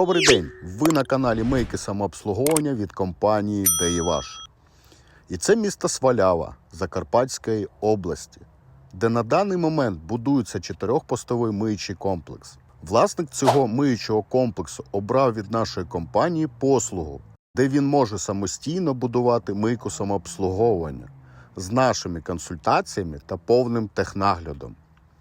Добрий день! Ви на каналі Мейки самообслуговування від компанії Деїваш. І це місто Свалява Закарпатської області, де на даний момент будується чотирьохпостовий миючий комплекс. Власник цього миючого комплексу обрав від нашої компанії послугу, де він може самостійно будувати мийку самообслуговування з нашими консультаціями та повним технаглядом.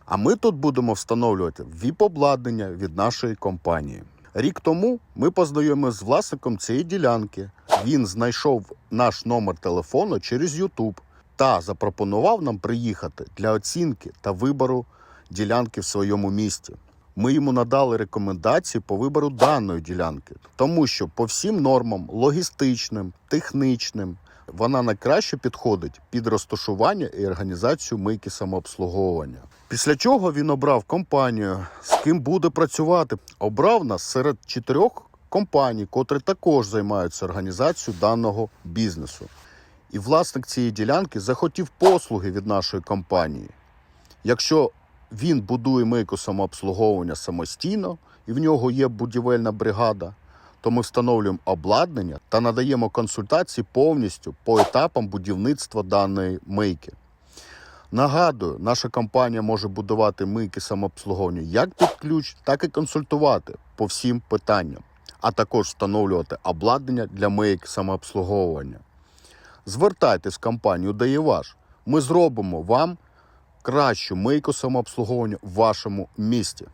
А ми тут будемо встановлювати ВІП-обладнання від нашої компанії. Рік тому ми познайомилися з власником цієї ділянки. Він знайшов наш номер телефону через YouTube та запропонував нам приїхати для оцінки та вибору ділянки в своєму місті. Ми йому надали рекомендації по вибору даної ділянки, тому що по всім нормам логістичним, технічним вона найкраще підходить під розташування і організацію мийки самообслуговування. Після чого він обрав компанію, з ким буде працювати. Обрав нас серед чотирьох компаній, котрі також займаються організацією даного бізнесу. І власник цієї ділянки захотів послуги від нашої компанії. Якщо він будує мийку самообслуговування самостійно, і в нього є будівельна бригада, то ми встановлюємо обладнання та надаємо консультації повністю по етапам будівництва даної мийки. Нагадую, наша компанія може будувати мийки самообслуговування як під ключ, так і консультувати по всім питанням, а також встановлювати обладнання для мийки самообслуговування. Звертайтесь в компанію «Даєваш». Ми зробимо вам кращу мийку самообслуговування в вашому місті.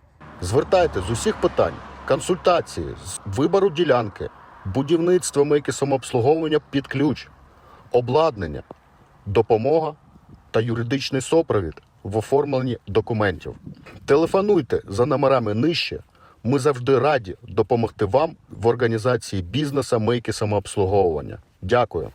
Звертайтесь з усіх питань, консультації, з вибору ділянки, будівництво мийки самообслуговування під ключ, обладнання, допомога та юридичний супровід в оформленні документів. Телефонуйте за номерами нижче. Ми завжди раді допомогти вам в організації бізнесу мийки самообслуговування. Дякую.